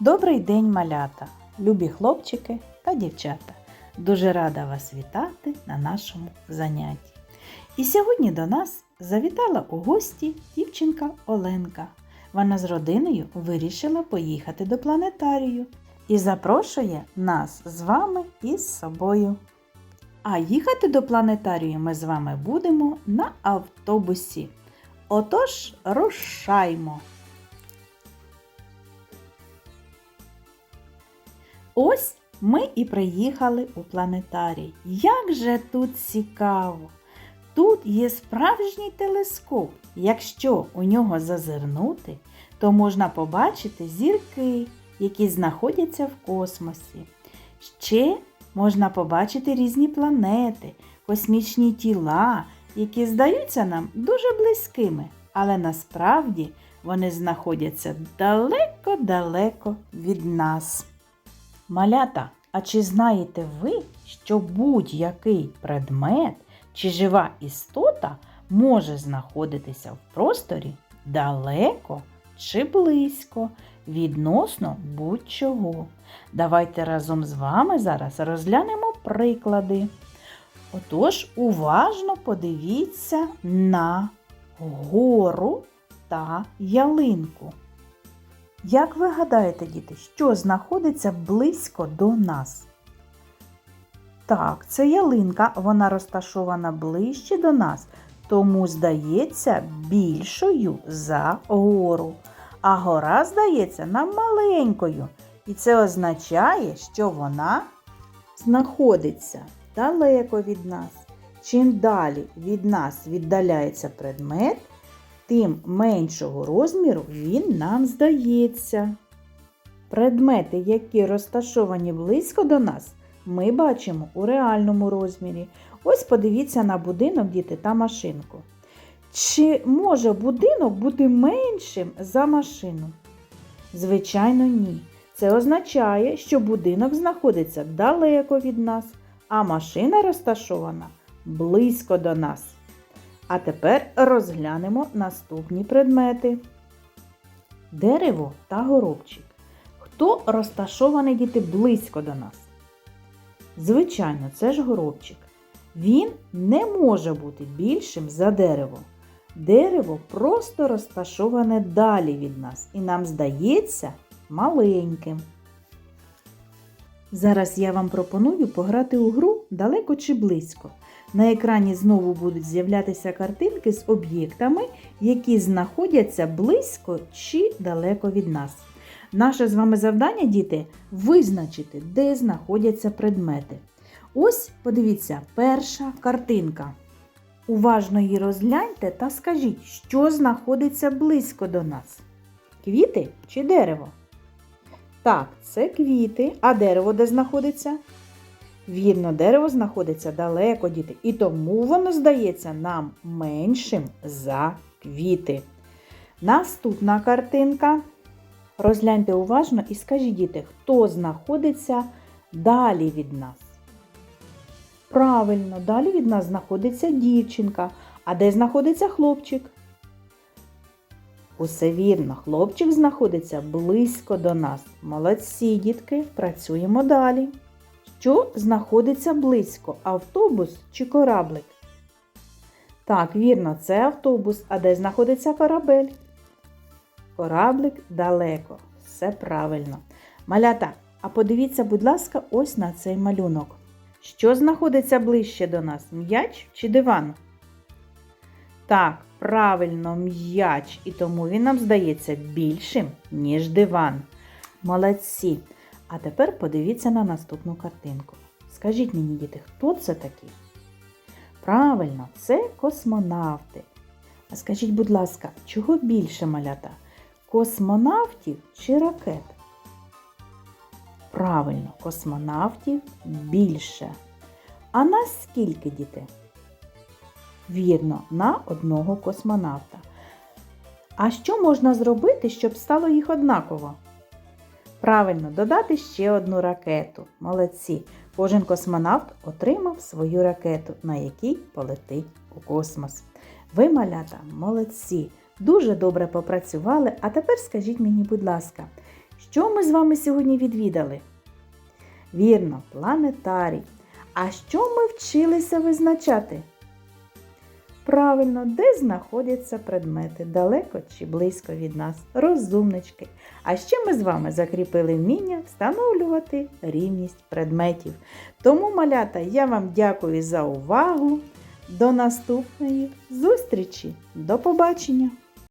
Добрий день, малята, любі хлопчики та дівчата. Дуже рада вас вітати на нашому занятті. І сьогодні до нас завітала у гості дівчинка Оленка. Вона з родиною вирішила поїхати до планетарію і запрошує нас з вами із собою. А їхати до планетарію ми з вами будемо на автобусі. Отож, рушаймо! Ось ми і приїхали у планетарій. Як же тут цікаво! Тут є справжній телескоп. Якщо у нього зазирнути, то можна побачити зірки, які знаходяться в космосі. Ще можна побачити різні планети, космічні тіла, які здаються нам дуже близькими, але насправді вони знаходяться далеко-далеко від нас. Малята, а чи знаєте ви, що будь-який предмет чи жива істота може знаходитися в просторі далеко чи близько відносно будь-чого? Давайте разом з вами зараз розглянемо приклади. Отож, уважно подивіться на гору та ялинку. Як ви гадаєте, діти, що знаходиться близько до нас? Так, це ялинка, вона розташована ближче до нас, тому здається більшою за гору. А гора здається нам маленькою. І це означає, що вона знаходиться далеко від нас. Чим далі від нас віддаляється предмет, тим меншого розміру він нам здається. Предмети, які розташовані близько до нас, ми бачимо у реальному розмірі. Ось подивіться на будинок, діти, та машинку. Чи може будинок бути меншим за машину? Звичайно, ні. Це означає, що будинок знаходиться далеко від нас, а машина розташована близько до нас. А тепер розглянемо наступні предмети. Дерево та горобчик. Хто розташований діти близько до нас? Звичайно, це ж горобчик. Він не може бути більшим за дерево. Дерево просто розташоване далі від нас і нам здається маленьким. Зараз я вам пропоную пограти у гру далеко чи близько. На екрані знову будуть з'являтися картинки з об'єктами, які знаходяться близько чи далеко від нас. Наше з вами завдання, діти, визначити, де знаходяться предмети. Ось, подивіться, перша картинка. Уважно її розгляньте та скажіть, що знаходиться близько до нас. Квіти чи дерево? Так, це квіти. А дерево де знаходиться? Вірно, дерево знаходиться далеко, діти, і тому воно здається нам меншим за квіти. Наступна картинка. Розгляньте уважно і скажіть, діти, хто знаходиться далі від нас? Правильно, далі від нас знаходиться дівчинка. А де знаходиться хлопчик? Усе вірно, хлопчик знаходиться близько до нас. Молодці, дітки, працюємо далі. Що знаходиться близько? Автобус чи кораблик? Так, вірно, це автобус. А де знаходиться корабель? Кораблик далеко. Все правильно. Малята, а подивіться, будь ласка, ось на цей малюнок. Що знаходиться ближче до нас? М'яч чи диван? Так, правильно, м'яч. І тому він нам здається більшим, ніж диван. Молодці. А тепер подивіться на наступну картинку. Скажіть мені, діти, хто це такі? Правильно, це космонавти. А скажіть, будь ласка, чого більше малята? Космонавтів чи ракет? Правильно, космонавтів більше. А нас скільки діти? Вірно, на одного космонавта. А що можна зробити, щоб стало їх однаково? Правильно, додати ще одну ракету. Молодці. Кожен космонавт отримав свою ракету, на якій полетить у космос. Ви, малята, молодці. Дуже добре попрацювали. А тепер скажіть мені, будь ласка, Що ми з вами сьогодні відвідали? Вірно, планетарій. А що ми вчилися визначати? Правильно, де знаходяться предмети, далеко чи близько від нас, розумнички. А ще ми з вами закріпили вміння встановлювати рівність предметів. Тому, малята, я вам дякую за увагу. До наступної зустрічі! До побачення!